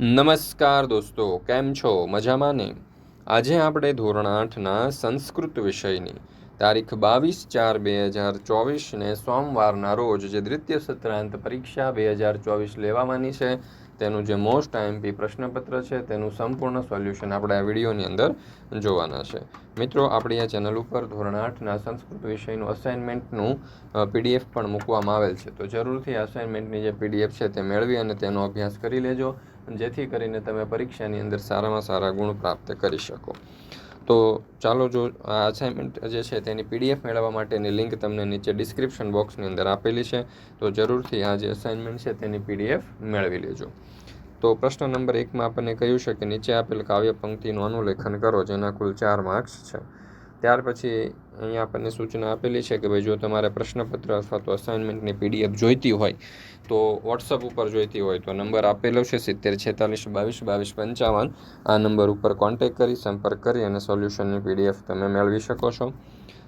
નમસ્કાર દોસ્તો કેમ છો? મજામાં ને? આજે આપણે ધોરણ આઠના સંસ્કૃત વિષયની તારીખ બાવીસ ચાર બે હજાર ચોવીસને સોમવારના રોજ જે દ્વિતીય સત્રાંત પરીક્ષા બે હજાર ચોવીસ લેવાવાની છે, તેનું જે મોસ્ટ આઈએમપી પ્રશ્નપત્ર છે, તેનું સંપૂર્ણ સોલ્યુશન આપણે આ વિડીયોની અંદર જોવાના છે. મિત્રો, આપણી આ ચેનલ ઉપર ધોરણ આઠના સંસ્કૃત વિષયનું અસાઇનમેન્ટનું પીડીએફ પણ મૂકવામાં આવેલ છે. તો જરૂરથી અસાઇનમેન્ટની જે પીડીએફ છે તે મેળવી અને તેનો અભ્યાસ કરી લેજો, જેથી કરીને તમે પરીક્ષાની અંદર સારામાં સારા ગુણ પ્રાપ્ત કરી શકો. તો ચાલો જો આ અસાઇનમેન્ટ જે છે તેની પીડીએફ મેળવવા માટેની લિંક તમને નીચે ડિસ્ક્રિપ્શન બોક્સની અંદર આપેલી છે. તો જરૂરથી આ જે અસાઇનમેન્ટ છે તેની પીડીએફ મેળવી લેજો. તો પ્રશ્ન નંબર એકમાં આપણને કહ્યું છે કે નીચે આપેલ કાવ્ય પંક્તિનું અનુલેખન કરો, જેના કુલ ચાર માર્ક્સ છે. ત્યાર પછી અહીંયા આપણને સૂચના આપેલી છે કે ભાઈ જો તમારે પ્રશ્નપત્ર અથવા તો અસાઇનમેન્ટની પીડીએફ જોઈતી હોય, તો વોટ્સઅપ ઉપર જોઈતી હોય, તો નંબર આપેલો છે સિત્તેર છેતાલીસ બાવીસ બાવીસ પંચાવન. આ નંબર ઉપર કોન્ટેક કરી, સંપર્ક કરી અને સોલ્યુશનની પીડીએફ તમે મેળવી શકો છો.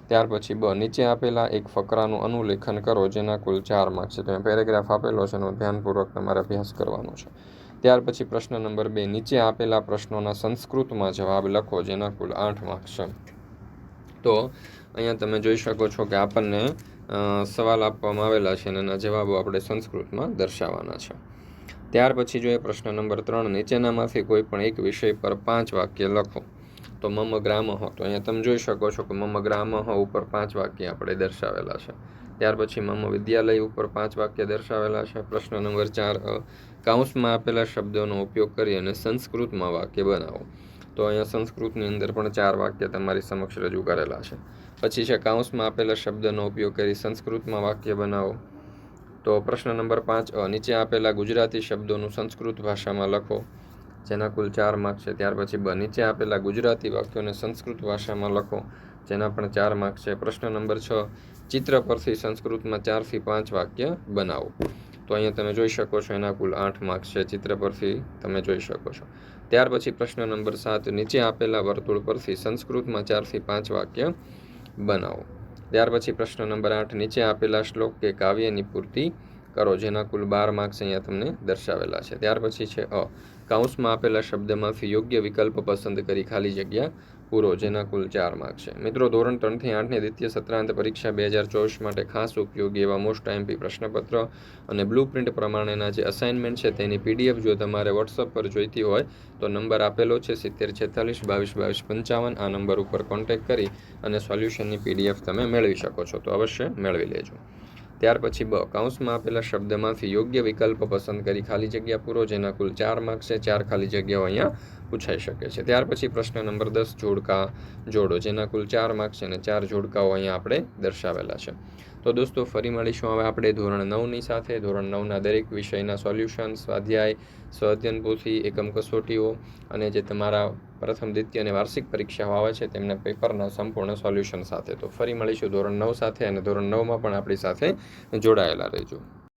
ત્યાર પછી બ, નીચે આપેલા એક ફકરાનું અનુલેખન કરો, જેના કુલ ચાર માર્ક છે. તમે પેરેગ્રાફ આપેલો છે એનો ધ્યાનપૂર્વક તમારે અભ્યાસ કરવાનો છે. ત્યાર પછી પ્રશ્ન નંબર બે, નીચે આપેલા પ્રશ્નોના સંસ્કૃતમાં જવાબ લખો, જેના કુલ આઠ માર્ક્સ છે. તો અહીંયા તમે જોઈ શકો છો કે આપણને સવાલ આપવામાં આવેલા છે અને એના જવાબો આપણે સંસ્કૃતમાં દર્શાવવાના છે. ત્યાર પછી જોઈએ પ્રશ્ન નંબર ત્રણ, નીચેનામાંથી કોઈ પણ એક વિષય પર પાંચ વાક્ય લખો. તો મમ ગ્રામહ તો અહીંયા તમે જોઈ શકો છો કે મમ ગ્રામહ ઉપર પાંચ વાક્ય આપણે દર્શાવેલા છે. ત્યાર પછી મમ વિદ્યાલય ઉપર પાંચ વાક્ય દર્શાવેલા છે. પ્રશ્ન નંબર ચાર કાઉન્સમાં આપેલા શબ્દોનો ઉપયોગ કરી અને સંસ્કૃતમાં વાક્ય બનાવો. તો અહીંયા સંસ્કૃતની અંદર પણ ચાર વાક્ય તમારી સમક્ષ રજૂ કરેલા છે. પછી છે કાઉન્સમાં આપેલા શબ્દનો ઉપયોગ કરી સંસ્કૃતમાં વાક્ય બનાવો. તો પ્રશ્ન નંબર પાંચ નીચે આપેલા ગુજરાતી શબ્દોનું સંસ્કૃત ભાષામાં લખો. જેના કુલ ચાર માર્ક છે, ત્યાર પછી બ, નીચે આપેલા ગુજરાતી વાક્યોને સંસ્કૃત ભાષામાં લખો. જેના પણ ચાર માર્ક છે, પ્રશ્ન નંબર છ, ચિત્ર પરથી સંસ્કૃતમાં ચારથી પાંચ વાક્ય બનાવો. તો અહીંયા તમે જોઈ શકો છો એના કુલ આઠ માર્ક્સ છે ચિત્ર પરથી તમે જોઈ શકો છો. ત્યાર પછી પ્રશ્ન નંબર સાત, નીચે આપેલા વર્તુળ પરથી સંસ્કૃતમાં ચારથી પાંચ વાક્ય બનાવો. ત્યાર પછી પ્રશ્ન નંબર આઠ, નીચે આપેલા શ્લોક કે કાવ્યની પૂર્તિ કરો, જેના કુલ બાર માર્ક્સ અહીંયા તમને દર્શાવેલા છે. ત્યાર પછી છે અ. કાઉન્સમાં આપેલા શબ્દમાંથી યોગ્ય વિકલ્પ પસંદ કરી ખાલી જગ્યા પૂરો જેના કુલ ચાર માર્ક છે. મિત્રો, ધોરણ ત્રણથી આઠની દ્વિતીય સત્રાંત પરીક્ષા બે હજાર ચોવીસ માટે ખાસ ઉપયોગી એવા મોસ્ટ એમપી પ્રશ્નપત્ર અને બ્લુ પ્રિન્ટ પ્રમાણેના જે અસાઇનમેન્ટ છે તેની પીડીએફ જો તમારે વોટ્સઅપ પર જોઈતી હોય, તો નંબર આપેલો છે સિત્તેર છેતાલીસ બાવીસ બાવીસ પંચાવન. આ નંબર ઉપર કોન્ટેક્ટ કરી અને સોલ્યુશનની પીડીએફ તમે મેળવી શકો છો. તો અવશ્ય મેળવી લેજો. ત્યાર પછી બ કાઉન્સમાં આપેલા શબ્દમાંથી યોગ્ય વિકલ્પ પસંદ કરી ખાલી જગ્યા પૂરો, જેના કુલ ચાર માર્ક છે, ચાર ખાલી જગ્યાઓ અહીંયા પૂછાઈ શકે છે. ત્યાર પછી પ્રશ્ન નંબર દસ, જોડકા જોડો, જેના કુલ ચાર માર્ક છે અને ચાર જોડકાઓ અહીંયા આપણે દર્શાવેલા છે. તો દોસ્તો, ફરી મળીશું હવે આપણે ધોરણ નવની સાથે. ધોરણ નવના દરેક વિષયના સોલ્યુશન સ્વાધ્યાય, સ્વાધ્યન પોથી, એકમ કસોટીઓ અને જે તમારા પ્રથમ દ્વિતીય અને વાર્ષિક પરીક્ષાઓ આવે છે, તેમના પેપરના સંપૂર્ણ સોલ્યુશન સાથે. તો ફરી મળીશું ધોરણ નવ સાથે અને ધોરણ નવમાં પણ આપણી સાથે જોડાયેલા રહેજો.